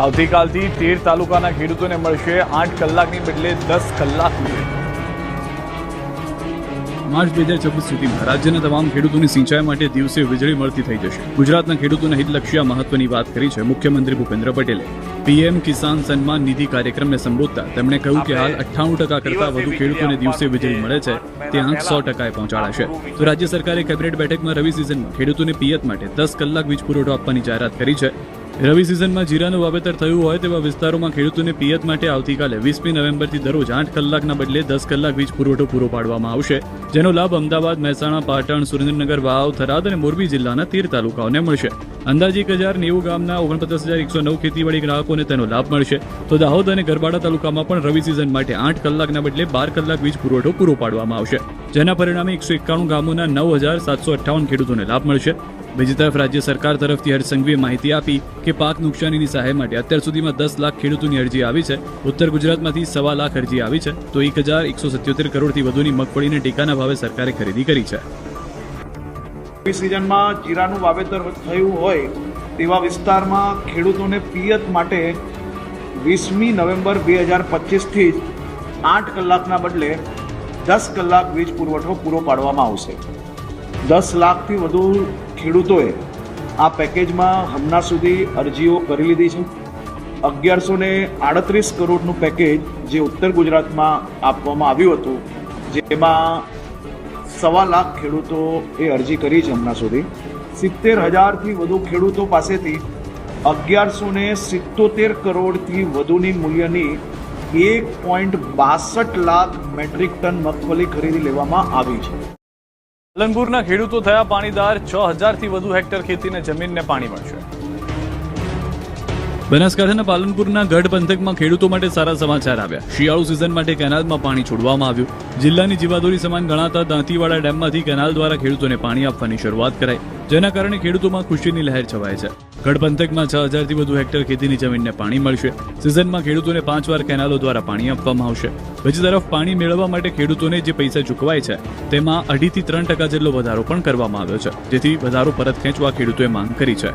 આવતીકાલથી તેર તાલુકાના ખેડૂતોને મળશે આઠ કલાકની બદલે દસ કલાક માર્ચ બે હજાર છવ્વીસ સુધીમાં રાજ્યના તમામ ખેડૂતોની સિંચાઈ માટે દિવસે વીજળી મળતી થઈ જશે. ગુજરાતના ખેડૂતોના હિતલક્ષી આ મહત્વની વાત કરી છે મુખ્યમંત્રી ભૂપેન્દ્ર પટેલે. પીએમ કિસાન સન્માન નિધિ કાર્યક્રમને સંબોધતા તેમણે કહ્યું કે હાલ અઠ્ઠાણું ટકા કરતાં વધુ ખેડૂતોને દિવસે વીજળી મળે છે, તે આંક સો ટકાએ પહોંચાડાશે તો રાજ્ય સરકારે કેબિનેટ બેઠકમાં રવિ સિઝનમાં ખેડૂતોને પિયત માટે દસ કલાક વીજ પુરવઠો આપવાની જાહેરાત કરી છે. રવિ સિઝનમાં જીરાનું વાવેતર થયું હોય તેવા વિસ્તારોમાં ખેડૂતોને પિયત માટે આવતીકાલે વીસમી નવેમ્બરથી દરરોજ આઠ કલાકના બદલે દસ કલાક વીજ પુરવઠો પૂરો પાડવામાં આવશે. જેનો લાભ અમદાવાદ, મહેસાણા, પાટણ, સુરેન્દ્રનગર, વાવ, થરાદ અને મોરબી જિલ્લાના તેર તાલુકાઓને મળશે. અંદાજે એક હજાર નેવું ગામના ઓગણપચાસ હજાર એકસો નવ ખેતીવાડી ગ્રાહકોને તેનો લાભ મળશે. તો દાહોદ અને ગરબાડા તાલુકામાં પણ રવિ સિઝન માટે આઠ કલાકના બદલે બાર કલાક વીજ પુરવઠો પૂરો પાડવામાં આવશે. જેના પરિણામે એકસો એકાણું ગામોના નવ હજાર સાતસો અઠ્ઠાવન ખેડૂતોને લાભ મળશે. બીજી તરફ રાજ્ય સરકાર તરફથી હરસંઘવીએ માહિતી આપી કે પાક નુકસાનીની સહાય માટે અત્યાર સુધીમાં દસ લાખ ખેડૂતોની અરજી આવી છે. ઉત્તર ગુજરાતમાંથી સવા લાખ અરજી આવી છે. તો એક હજાર એકસો સત્યોતેર કરોડથી વધુની મગફળીને ટેકાના ભાવે સરકારે ખરીદી કરી છે. સિઝનમાં જીરાનું વાવેતર થયું હોય તેવા વિસ્તારમાં ખેડૂતોને પિયત માટે વીસમી નવેમ્બર બે હજાર પચીસથી જ આઠ કલાકના બદલે દસ કલાક વીજ પુરવઠો પૂરો પાડવામાં આવશે. દસ લાખથી વધુ ખેડૂતોએ આ પેકેજમાં હમણાં સુધી અરજીઓ કરી લીધી છે. અગિયારસો ને આડત્રીસ કરોડનું પેકેજ જે ઉત્તર ગુજરાતમાં આપવામાં આવ્યું હતું, જેમાં સવા લાખ ખેડૂતોએ અરજી કરી છે હમણાં સુધી. સિત્તેર હજારથી વધુ ખેડૂતો પાસેથી અગિયારસો ને સિત્તોતેર કરોડથી વધુની મૂલ્યની એક પોઈન્ટ બાસઠ લાખ મેટ્રિક ટન મગફળી ખરીદી લેવામાં આવી છે. પાલનપુરના ખેડૂતો થયા પાણીદાર છ હજારથી વધુ હેક્ટર ખેતીને જમીનને પાણી મળશે. બનાસકાંઠાના પાલનપુરના ગઢ પંથકમાં ખેડૂતો માટે સારા સમાચાર આવ્યા. શિયાળુ સિઝન માટે કેનાલમાં પાણી છોડવામાં આવ્યું. જિલ્લાની જીવાદોરી સમાન ગણાતા દાંતીવાડા ડેમમાંથી કેનાલ દ્વારા ખેડૂતોને પાણી આપવાની શરૂઆત કરાઈ. જેના કારણે ખેડૂતોમાં ખુશીની લહેર છવાય છે. ગઢ પંથકમાં છ હજારથી વધુ હેક્ટર ખેતીની જમીનને પાણી મળશે. સિઝનમાં ખેડૂતોને પાંચ વાર કેનાલો દ્વારા પાણી આપવામાં આવશે. બીજી તરફ પાણી મેળવવા માટે ખેડૂતોને જે પૈસા ચૂકવાય છે, તેમાં અઢીથી ત્રણ ટકા જેટલો વધારો પણ કરવામાં આવ્યો છે. જેથી વધારો પરત ખેંચવા ખેડૂતોએ માંગ કરી છે.